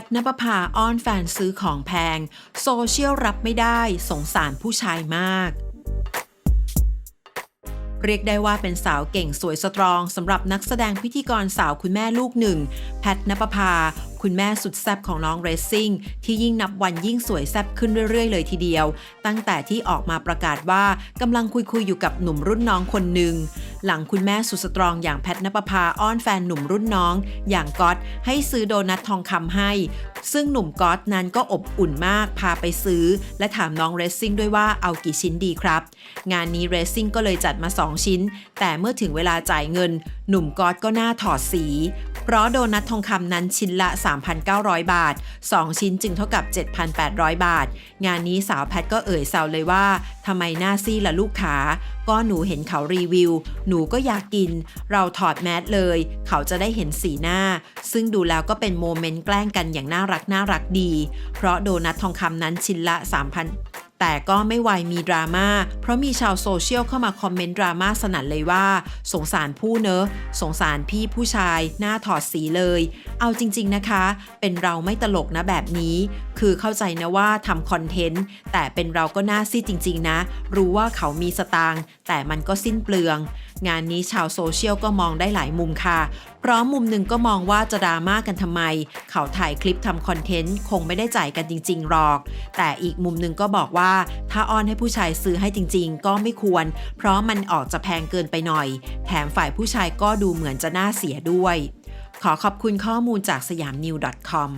ทนปภาอ้อนแฟนซื้อของแพง โซเชียลรับไม่ได้สงสารผู้ชายมาก เรียกได้ว่าเป็นสาวเก่งสวยสตรองสำหรับนักแสดงพิธีกรสาวคุณแม่ลูกหนึ่ง แพทนปภาคุณแม่สุดแซ่บของน้องเรซซิ่ง ที่ยิ่งนับวันยิ่งสวยแซ่บขึ้นเรื่อยๆ เลยทีเดียว ตั้งแต่ที่ออกมาประกาศว่ากำลังคุยๆอยู่กับหนุ่มรุ่นน้องคนหนึ่ง หลังคุณแม่สุดสตรองอย่างแพทนปภาอ้อนแฟนหนุ่มรุ่นน้อง อย่างก๊อตให้ซื้อโดนัททองคำให้ ซึ่งหนุ่มก๊อตนั้นก็อบอุ่นมากพาไปซื้อ และถามน้องเรซซิ่งด้วยว่าเอากี่ชิ้นดีครับ งานนี้เรซซิ่งก็เลยจัดมา 2 ชิ้น แต่เมื่อถึงเวลาจ่ายเงิน หนุ่มก๊อตก็หน้าถอดสี เพราะโดนัททองคำนั้นชิ้นละ 3,900 บาท 2 ชิ้นจึงเท่ากับ 7,800 บาท งานนี้สาวแพทก็เอ่ยแซวเลยว่าทำไมหน้าซี่ละลูกค้าก็หนูเห็นเขารีวิว หนูก็อยากกิน เราถอดแมสเลย เขาจะได้เห็นสีหน้า ซึ่งดูแล้วก็เป็นโมเมนต์แกล้งกันอย่างน่ารักน่ารักดี เพราะโดนัททองคำนั้นชิ้นละ 3,000 แต่ก็ไม่ไวมีดราม่า เพราะมีชาวโซเชียลเข้ามาคอมเมนต์ดราม่าสนั่นเลยว่า สงสารผู้เนอะ สงสารพี่ผู้ชาย หน้าถอดสีเลย เอาจริง ๆนะคะ เป็นเราไม่ตลกนะแบบนี้ คือเข้าใจนะว่าทำคอนเทนต์ แต่เป็นเราก็น่าซีดจริง ๆ นะ รู้ว่าเขามีสตางค์แต่มันก็สิ้นเปลือง งานนี้ชาวโซเชียลก็มองได้หลายมุมค่ะ เพราะมุมหนึ่งก็มองว่าจะดราม่ากันทำไม เขาถ่ายคลิปทำคอนเทนต์คงไม่ได้จ่ายกันจริง ๆ หรอก แต่อีกมุมหนึ่งก็บอกว่า ถ้าอ้อนให้ผู้ชายซื้อให้จริง ๆ ก็ไม่ควร เพราะมันออกจะแพงเกินไปหน่อย แถมฝ่ายผู้ชายก็ดูเหมือนจะน่าเสียด้วย ขอขอบคุณข้อมูลจากสยามนิว .com